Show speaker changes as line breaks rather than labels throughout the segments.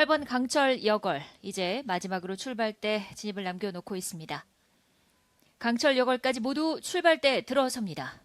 8번 강철 여걸 이제 마지막으로 출발대 진입을 남겨놓고 있습니다. 강철 여걸까지 모두 출발대 들어섭니다.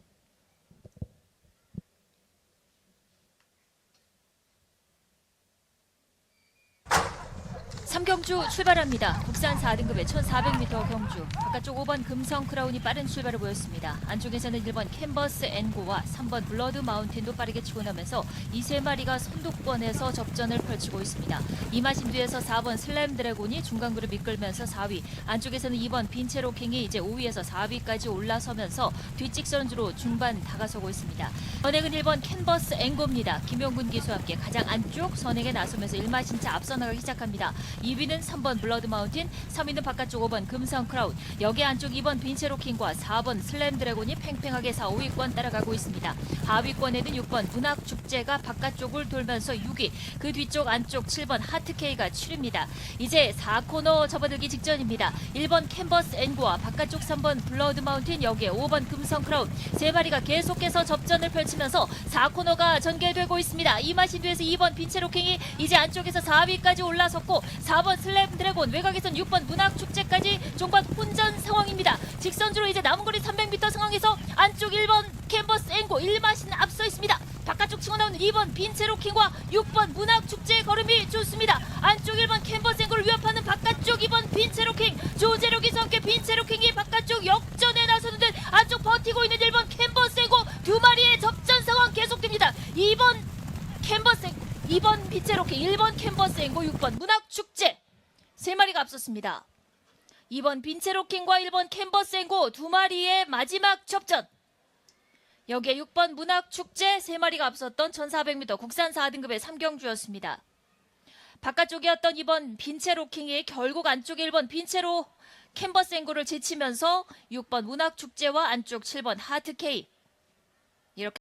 삼경주 출발합니다. 국산 4등급의 1400m 경주. 바깥쪽 5번 금성 크라운이 빠른 출발을 보였습니다. 안쪽에서는 1번 캔버스 엔고와 3번 블러드 마운틴도 빠르게 치고 나면서 이 세 마리가 선두권에서 접전을 펼치고 있습니다. 이마신 뒤에서 4번 슬램 드래곤이 중간 그룹 이끌면서 4위. 안쪽에서는 2번 빈체로 킹이 이제 5위에서 4위까지 올라서면서 뒷직선주로 중반 다가서고 있습니다. 선행은 1번 캔버스 엔고입니다. 김용군 기수와 함께 가장 안쪽 선행에 나서면서 일마신차 앞서 나가기 시작합니다. 2위는 3번 블러드 마운틴, 3위는 바깥쪽 5번 금성 크라운, 여기 안쪽 2번 빈체로 킹과 4번 슬램 드래곤이 팽팽하게 4, 5위권 따라가고 있습니다. 하위권에는 6번 문학 축제가 바깥쪽을 돌면서 6위, 그 뒤쪽 안쪽 7번 하트케이가 7위입니다. 이제 4코너 접어들기 직전입니다. 1번 캔버스 엔고와 바깥쪽 3번 블러드 마운틴, 여기에 5번 금성 크라운 세 마리가 계속해서 접전을 펼치면서 4코너가 전개되고 있습니다. 이마신 뒤에서 2번 빈체로 킹이 이제 안쪽에서 4위까지 올라섰고 4번 슬램 드래곤 외곽에선 6번 문학 축제까지 종반 혼전 상황입니다. 직선주로 이제 남은 거리 300m 상황에서 안쪽 1번 캔버스 앵고 1마신 앞서 있습니다. 바깥쪽 치고 나오는 2번 빈체로 킹과 6번 문학 축제 걸음이 좋습니다. 안쪽 1번 캔버스 앵고를 위협하는 바깥쪽 2번 빈체로 킹 조재력이 함께 빈체로 킹이 바깥쪽 역전에 나서는 듯 안쪽 버티고 있는 1번 캔버스 앵고 두 마리의 접전 상황 계속됩니다. 2번 캔버스 앵고 2번 빗제로킹, 1번 캔버스 앵고, 6번 문학 축제 세 마리가 앞섰습니다. 2번 빈체로킹과 1번 캔버스 앵고 두 마리의 마지막 접전. 여기에 6번 문학 축제 세 마리가 앞섰던 1400m 국산 4등급의 3경주였습니다. 바깥쪽이었던 2번 빈체로 킹이 결국 안쪽 1번 빈체로 캔버스 앵고를 제치면서 6번 문학 축제와 안쪽 7번 하트케이